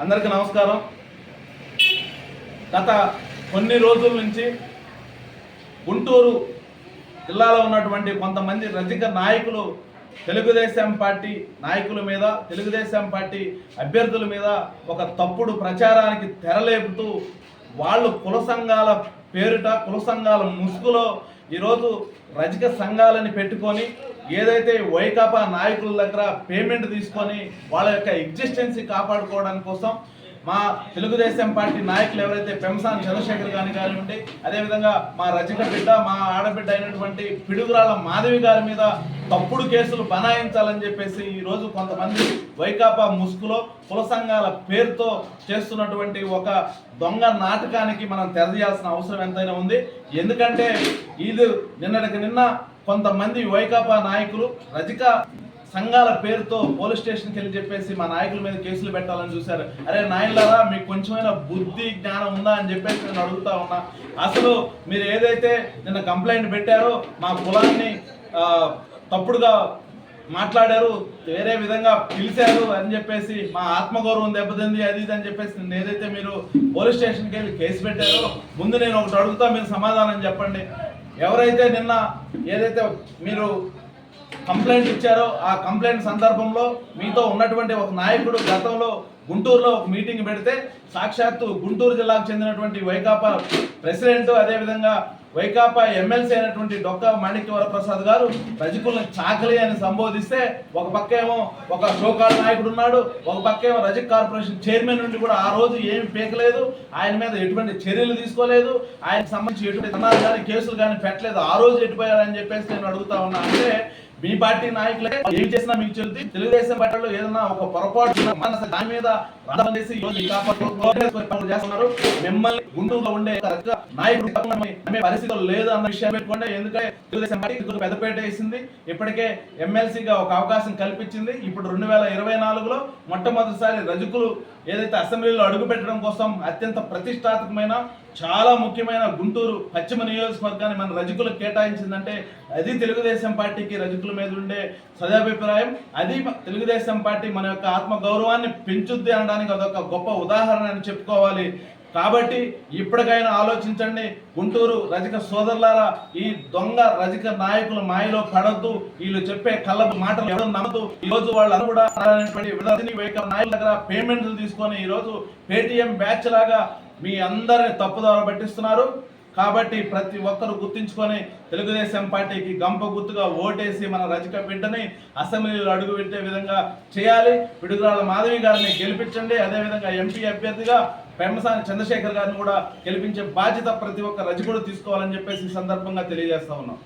అందరికీ నమస్కారం. గత కొన్ని రోజుల నుంచి గుంటూరు జిల్లాలో ఉన్నటువంటి కొంతమంది రజక నాయకులు తెలుగుదేశం పార్టీ నాయకుల మీద తెలుగుదేశం పార్టీ అభ్యర్థుల మీద ఒక తప్పుడు ప్రచారానికి తెరలేపుతూ వాళ్ళు కుల సంఘాల పేరిట కుల సంఘాల ముసుగులో ఈరోజు రజక సంఘాలని పెట్టుకొని ఏదైతే వైకాపా నాయకుల దగ్గర పేమెంట్ తీసుకొని వాళ్ళ యొక్క ఎగ్జిస్టెన్సీ కాపాడుకోవడానికి కోసం మా తెలుగుదేశం పార్టీ నాయకులు ఎవరైతే పెంసాన్ చంద్రశేఖర్ గారిని కానివ్వండి అదేవిధంగా మా రజక బిడ్డ మా ఆడబిడ్డ అయినటువంటి పిడుగురాళ్ళ మాధవి గారి మీద తప్పుడు కేసులు బనాయించాలని చెప్పేసి ఈరోజు కొంతమంది వైకాపా ముసుగులో కుల సంఘాల పేరుతో చేస్తున్నటువంటి ఒక దొంగ నాటకానికి మనం తెరదీయాల్సిన అవసరం ఎంతైనా ఉంది. ఎందుకంటే ఇది నిన్నటికి నిన్న కొంతమంది వైకాపా నాయకులు రజక సంఘాల పేరుతో పోలీస్ స్టేషన్కి వెళ్ళి చెప్పేసి మా నాయకుల మీద కేసులు పెట్టాలని చూశారు. అరే నాయనలారా మీకు కొంచెమైనా బుద్ధి జ్ఞానం ఉందా అని చెప్పేసి నేను అడుగుతా ఉన్నా. అసలు మీరు ఏదైతే నిన్న కంప్లైంట్ పెట్టారో మా కులాన్ని తప్పుడుగా మాట్లాడారు వేరే విధంగా పిలిచారు అని చెప్పేసి మా ఆత్మగౌరవం దెబ్బతింది అది ఇది అని చెప్పేసి నిన్న ఏదైతే మీరు పోలీస్ స్టేషన్కి వెళ్ళి కేసు పెట్టారో ముందు నేను ఒకటి అడుగుతా మీరు సమాధానం చెప్పండి. ఎవరైతే నిన్న ఏదైతే మీరు కంప్లైంట్ ఇచ్చారో ఆ కంప్లైంట్ సందర్భంలో మీతో ఉన్నటువంటి ఒక నాయకుడు గతంలో గుంటూరులో ఒక మీటింగ్ పెడితే సాక్షాత్తు గుంటూరు జిల్లాకు చెందినటువంటి వైకాపా ప్రెసిడెంట్ అదేవిధంగా వైకాపా ఎమ్మెల్సీ అయినటువంటి డొక్క మాణిక్య వరప్రసాద్ గారు రజకులను చాకలి అని సంబోధిస్తే ఒక పక్క ఏమో ఒక షోకాల్ నాయకుడు ఉన్నాడు ఒక పక్క ఏమో రజక్ కార్పొరేషన్ చైర్మన్ నుండి కూడా ఆ రోజు ఏమి పీకలేదు ఆయన మీద ఎటువంటి చర్యలు తీసుకోలేదు ఆయనకు సంబంధించి ఎటువంటి ధనాలు కానీ కేసులు కానీ పెట్టలేదు ఆ రోజు ఎటుపోయారని చెప్పేసి నేను అడుగుతా ఉన్నా అంటే మీ పార్టీ నాయకులే ఏం చేసినా మీకు చెల్లి తెలుగుదేశం పార్టీలో ఏదైనా ఒక పొరపాటు దాని మీద రాధం చేసి పనులు చేస్తున్నారు. మిమ్మల్ని గుంటూరులో ఉండే నాయకుడు పరిస్థితులు లేదు అన్న విషయం పెట్టుకోండి. ఎందుకంటే తెలుగుదేశం పార్టీ పెద్దపేట వేసింది. ఇప్పటికే ఎమ్మెల్సీగా ఒక అవకాశం కల్పించింది. ఇప్పుడు రెండు వేల ఇరవై నాలుగులో మొట్టమొదటిసారి రజకులు ఏదైతే అసెంబ్లీలో అడుగు పెట్టడం కోసం అత్యంత ప్రతిష్టాత్మకమైన చాలా ముఖ్యమైన గుంటూరు పశ్చిమ నియోజకవర్గాన్ని మన రజకులకు కేటాయించిందంటే అది తెలుగుదేశం పార్టీకి రజకుల మీద ఉండే సదాభిప్రాయం. అది తెలుగుదేశం పార్టీ మన యొక్క ఆత్మ గౌరవాన్ని పెంచుద్ది అనడానికి అదొక గొప్ప ఉదాహరణ అని చెప్పుకోవాలి. కాబట్టి ఇప్పటికైనా ఆలోచించండి గుంటూరు రజక సోదరులారా ఈ దొంగ రజక నాయకుల మాయలో పడద్దు. వీళ్ళు చెప్పే కళ్ళ మాటలు ఎవరు నమ్మదు ఈ రోజు వాళ్ళు కూడా నాయకుల దగ్గర పేమెంట్లు తీసుకొని ఈ రోజు పేటిఎం బ్యాచ్ లాగా మీ అందరిని తప్పుదారు పట్టిస్తున్నారు. కాబట్టి ప్రతి ఒక్కరు గుర్తించుకొని తెలుగుదేశం పార్టీకి గంప గుర్తుగా ఓటేసి మన రజక బిడ్డని అసెంబ్లీలో అడుగు పెట్టే విధంగా చేయాలి. పిడుగురాల మాధవి గారిని గెలిపించండి. అదేవిధంగా ఎంపీ అభ్యర్థిగా పెమ్మసాని చంద్రశేఖర్ గారిని కూడా గెలిపించే బాధ్యత ప్రతి ఒక్క రజకుడు తీసుకోవాలని చెప్పేసి ఈ సందర్భంగా తెలియజేస్తా ఉన్నాం.